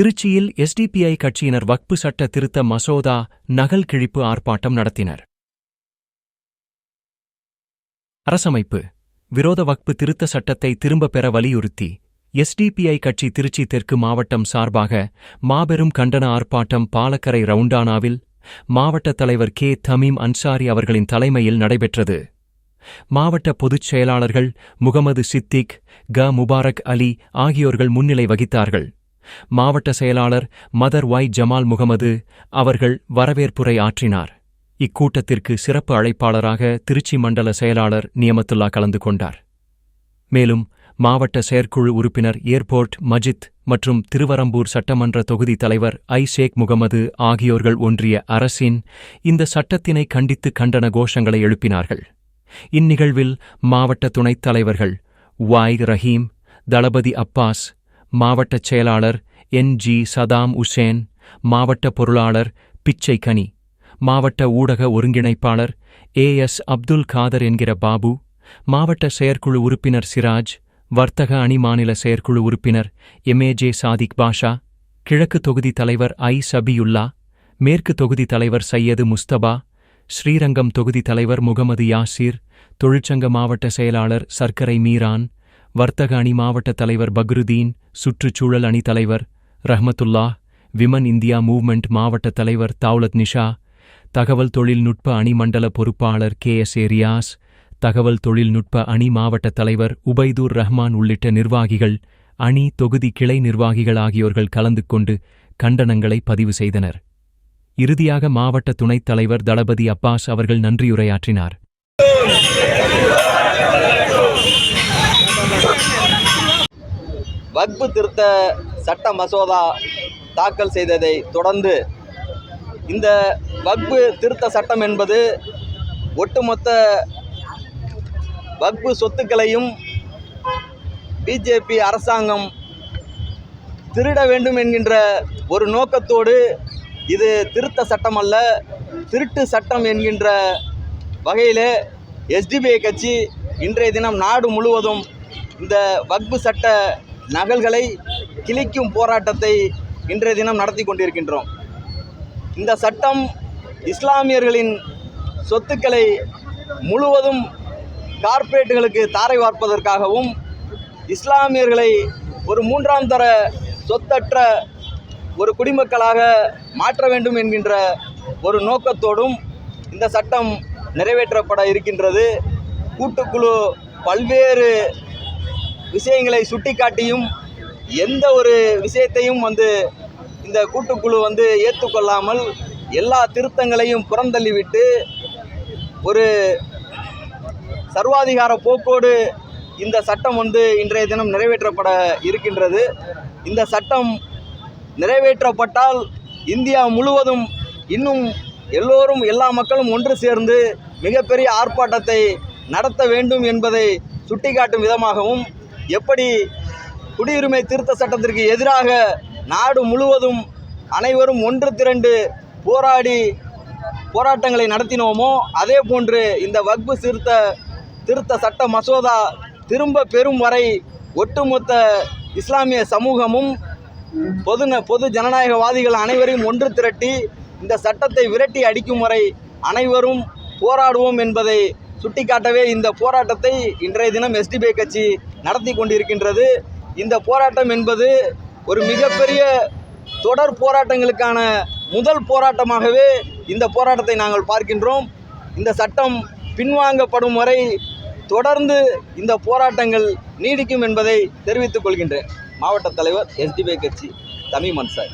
திருச்சியில் எஸ்டிபிஐ கட்சியினர் வக்பு சட்ட திருத்த மசோதா நகல் கிழிப்பு ஆர்ப்பாட்டம் நடத்தினர். அரசமைப்பு. விரோத வக்பு திருத்த சட்டத்தை திரும்பப் பெற வலியுறுத்தி எஸ்டிபிஐ கட்சி திருச்சி தெற்கு மாவட்டம் சார்பாக மாபெரும் கண்டன ஆர்ப்பாட்டம் பாலக்கரை ரவுண்டானாவில் மாவட்ட தலைவர் கே. தமீம் அன்சாரி அவர்களின் தலைமையில் நடைபெற்றது. மாவட்ட பொதுச் செயலாளர்கள் முகமது சித்திக் க. முபாரக் அலி ஆகியோர்கள் முன்னிலை வகித்தார்கள். மாவட்ட செயலாளர் மதர் ஒய் ஜமால் முகமது அவர்கள் வரவேற்புரை ஆற்றினார். இக்கூட்டத்திற்கு சிறப்பு அழைப்பாளராக திருச்சி மண்டல செயலாளர் நியமத்துல்லா கலந்து கொண்டார். மேலும் மாவட்ட செயற்குழு உறுப்பினர் ஏர்போர்ட் மஜித் மற்றும் திருவரம்பூர் சட்டமன்ற தொகுதி தலைவர் ஐ ஷேக் முகமது ஆகியோர்கள் ஒன்றிய அரசின் இந்த சட்டத்தினை கண்டித்து கண்டன கோஷங்களை எழுப்பினார்கள். இந்நிகழ்வில் மாவட்ட துணைத் தலைவர்கள் வாய் ரஹீம் தளபதி அப்பாஸ் மாவட்டச் செயலாளர் என் ஜி சதாம் உசேன் மாவட்ட பொருளாளர் பிச்சை கனி மாவட்ட ஊடக ஒருங்கிணைப்பாளர் ஏ எஸ் அப்துல் காதர் என்கிற பாபு மாவட்ட செயற்குழு உறுப்பினர் சிராஜ் வர்த்தக அணி மாநில செயற்குழு உறுப்பினர் எம்ஏஜே சாதிக் பாஷா கிழக்கு தொகுதி தலைவர் ஐ சபியுல்லா மேற்கு தொகுதி தலைவர் சையது முஸ்தபா ஸ்ரீரங்கம் தொகுதி தலைவர் முகமது யாசீர் தொழிற்சங்க மாவட்ட செயலாளர் சர்க்கரை மீரான் வர்த்தக அணி மாவட்ட தலைவர் பக்ருதீன் சுற்றுச்சூழல் அணி தலைவர் ரஹ்மத்துல்லா விமன் இந்தியா மூவ்மெண்ட் மாவட்ட தலைவர் தாவலத் நிஷா தகவல் தொழில்நுட்ப அணி மண்டல பொறுப்பாளர் கே எஸ் ஏரியாஸ் தகவல் தொழில்நுட்ப அணி மாவட்ட தலைவர் உபைதூர் ரஹ்மான் உள்ளிட்ட நிர்வாகிகள் அணி தொகுதி கிளை நிர்வாகிகள் ஆகியோர்கள் கலந்து கொண்டு கண்டனங்களை பதிவு செய்தனர். இறுதியாக மாவட்ட துணைத் தலைவர் தளபதி அப்பாஸ் அவர்கள் நன்றியுரையாற்றினார். வக்பு திருத்த சட்ட மசோதா தாக்கல் செய்ததை தொடர்ந்து இந்த வக்பு திருத்த சட்டம் என்பது ஒட்டுமொத்த வக்பு சொத்துக்களையும் பிஜேபி அரசாங்கம் திருட வேண்டும் என்கின்ற ஒரு நோக்கத்தோடு இது திருத்த சட்டம் அல்ல திருட்டு சட்டம் என்கின்ற வகையில் எஸ்டிபிஐ கட்சி இன்றைய தினம் நாடு முழுவதும் இந்த வக்பு சட்ட நகல்களை கிழிக்கும் போராட்டத்தை இன்றைய தினம் நடத்தி கொண்டிருக்கின்றோம். இந்த சட்டம் இஸ்லாமியர்களின் சொத்துக்களை முழுவதும் கார்ப்பரேட்டுகளுக்கு தாரை வார்ப்பதற்காகவும் இஸ்லாமியர்களை ஒரு மூன்றாம் தர சொத்தற்ற ஒரு குடிமக்களாக மாற்ற வேண்டும் என்கின்ற ஒரு நோக்கத்தோடும் இந்த சட்டம் நிறைவேற்றப்பட இருக்கின்றது. கூட்டுக்குழு பல்வேறு விஷயங்களை சுட்டிக்காட்டியும் எந்த ஒரு விஷயத்தையும் வந்து இந்த கூட்டுக்குழு வந்து ஏற்றுக்கொள்ளாமல் எல்லா திருத்தங்களையும் புறந்தள்ளிவிட்டு ஒரு சர்வாதிகார போக்கோடு இந்த சட்டம் வந்து இன்றைய தினம் நிறைவேற்றப்பட இருக்கின்றது. இந்த சட்டம் நிறைவேற்றப்பட்டால் இந்தியா முழுவதும் இன்னும் எல்லோரும் எல்லா மக்களும் ஒன்று சேர்ந்து மிகப்பெரிய ஆர்ப்பாட்டத்தை நடத்த வேண்டும் என்பதை சுட்டிக்காட்டும் விதமாகவும் எப்படி குடியுரிமை திருத்த சட்டத்திற்கு எதிராக நாடு முழுவதும் அனைவரும் ஒன்று திரண்டு போராடி போராட்டங்களை நடத்தினோமோ அதே போன்று இந்த வக்பு சிறுத்த திருத்த சட்ட மசோதா திரும்ப பெறும் வரை ஒட்டுமொத்த இஸ்லாமிய சமூகமும் பொது பொது ஜனநாயகவாதிகள் அனைவரையும் ஒன்று திரட்டி இந்த சட்டத்தை விரட்டி அடிக்கும் வரை அனைவரும் போராடுவோம் என்பதை சுட்டிக்காட்டவே இந்த போராட்டத்தை இன்றைய தினம் எஸ்டிபிஐ கட்சி நடத்தி கொண்டிருக்கின்றது. இந்த போராட்டம் என்பது ஒரு மிகப்பெரிய தொடர் போராட்டங்களுக்கான முதல் போராட்டமாகவே இந்த போராட்டத்தை நாங்கள் பார்க்கின்றோம். இந்த சட்டம் பின்வாங்கப்படும் வரை தொடர்ந்து இந்த போராட்டங்கள் நீடிக்கும் என்பதை தெரிவித்துக் கொள்கின்றேன். மாவட்ட தலைவர் எஸ்டிபிஐ கட்சி தமிழ் மன்சார்